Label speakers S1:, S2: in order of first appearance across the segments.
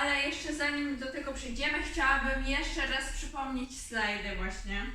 S1: Ale jeszcze zanim do tego przejdziemy, chciałabym jeszcze raz przypomnieć slajdy właśnie.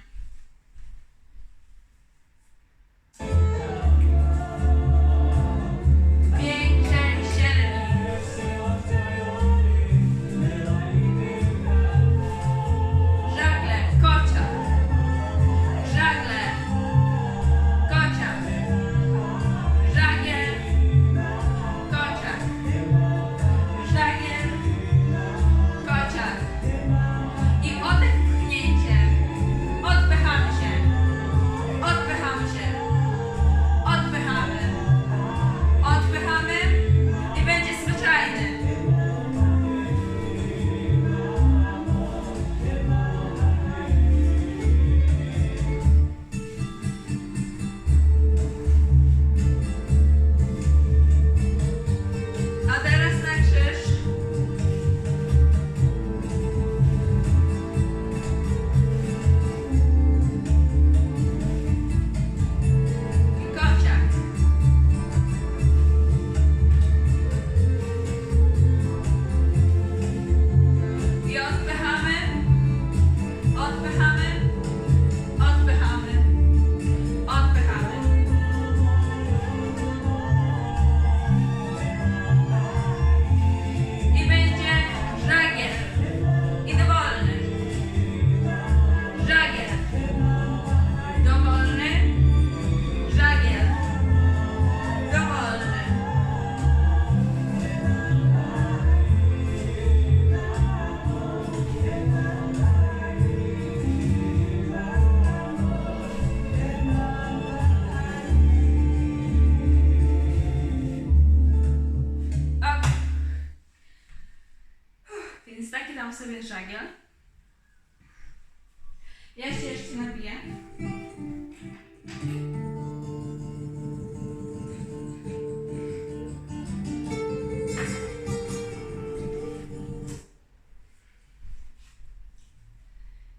S1: Ja się jeszcze napiję.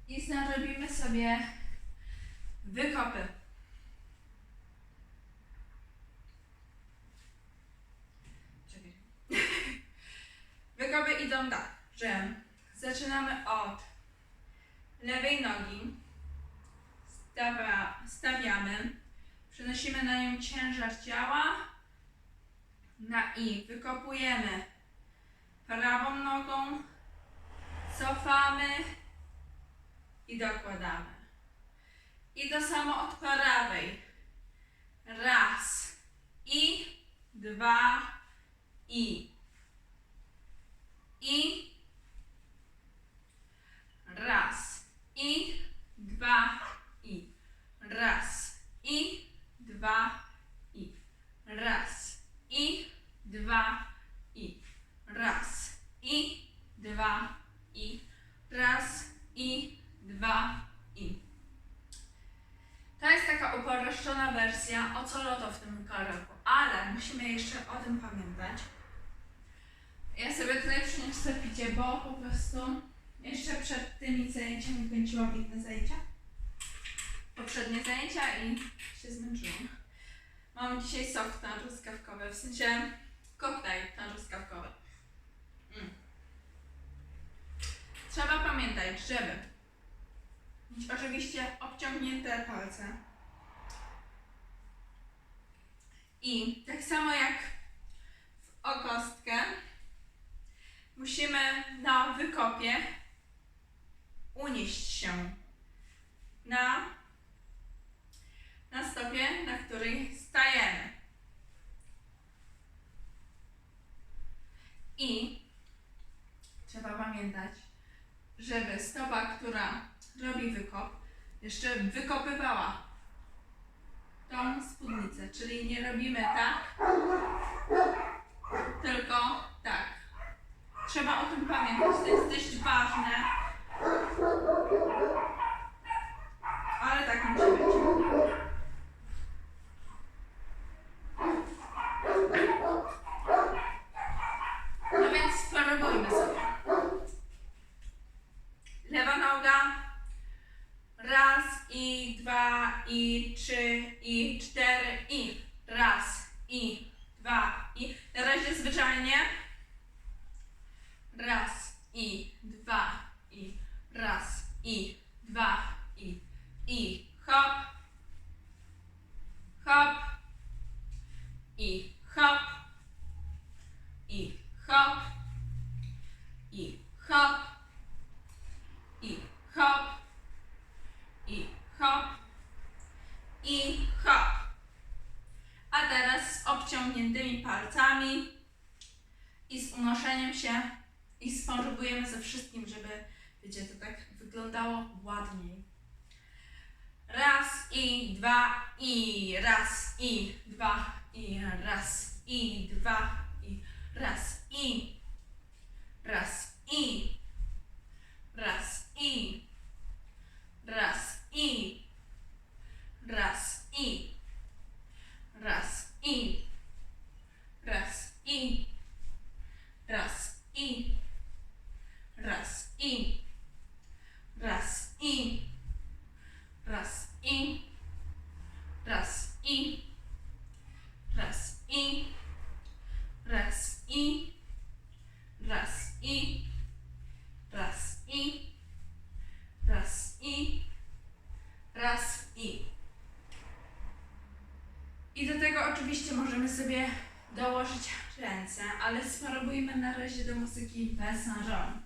S1: I zrobimy sobie wykopy. Czekaj. Wykopy idą tak, że zaczynamy od lewej nogi, stawia, stawiamy, przenosimy na nią ciężar ciała, na i wykopujemy prawą nogą, cofamy i dokładamy. I to samo od prawej. Raz i dwa i i raz i dwa i raz i dwa i raz i dwa i raz i dwa i raz i dwa i to jest taka uproszczona wersja oceloto w tym karaku, ale musimy jeszcze o tym pamiętać. Ja sobie tutaj przyniosę picie, bo po prostu jeszcze przed tymi zajęciami kończyłam inne zajęcia. Poprzednie zajęcia i się zmęczyłam. Mamy dzisiaj sok truskawkowy, w sensie koktajl truskawkowy. I tak samo jak i dwa i. Na razie zwyczajnie. Raz i dwa i. Raz i dwa i. I hop. Hop. I hop. I hop. I hop. I hop. palcami i z unoszeniem się i spążobujemy ze wszystkim, żeby, wiecie, to tak wyglądało ładniej. Raz i dwa i raz i dwa i raz i dwa i raz i sobie dołożyć ręce, ale sparowujmy na razie do muzyki bez nążą.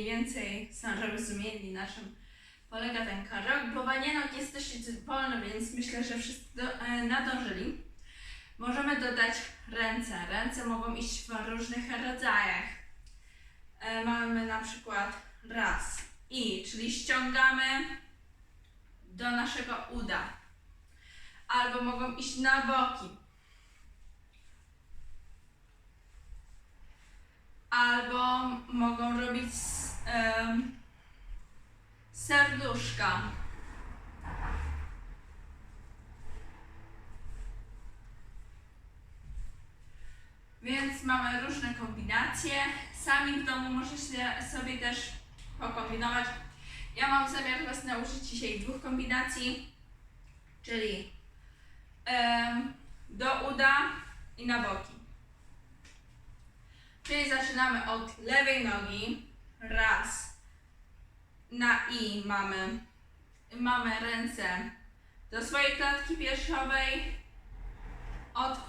S1: mniej więcej zrozumieli, na czym polega ten karzeł. Bowanienok jest dosyć wolny, więc myślę, że wszyscy do, e, nadążyli. Możemy dodać ręce. Ręce mogą iść w różnych rodzajach. E, mamy na przykład raz i, czyli ściągamy do naszego uda. Albo mogą iść na boki. Albo mogą robić em, serduszka. Więc mamy różne kombinacje. Sami w domu możecie sobie też pokombinować. Ja mam zamiar Was nauczyć dzisiaj dwóch kombinacji, czyli em, do uda i na boki. Czyli zaczynamy od lewej nogi. Raz. Na i mamy, mamy ręce do swojej klatki piersiowej. Odkładamy.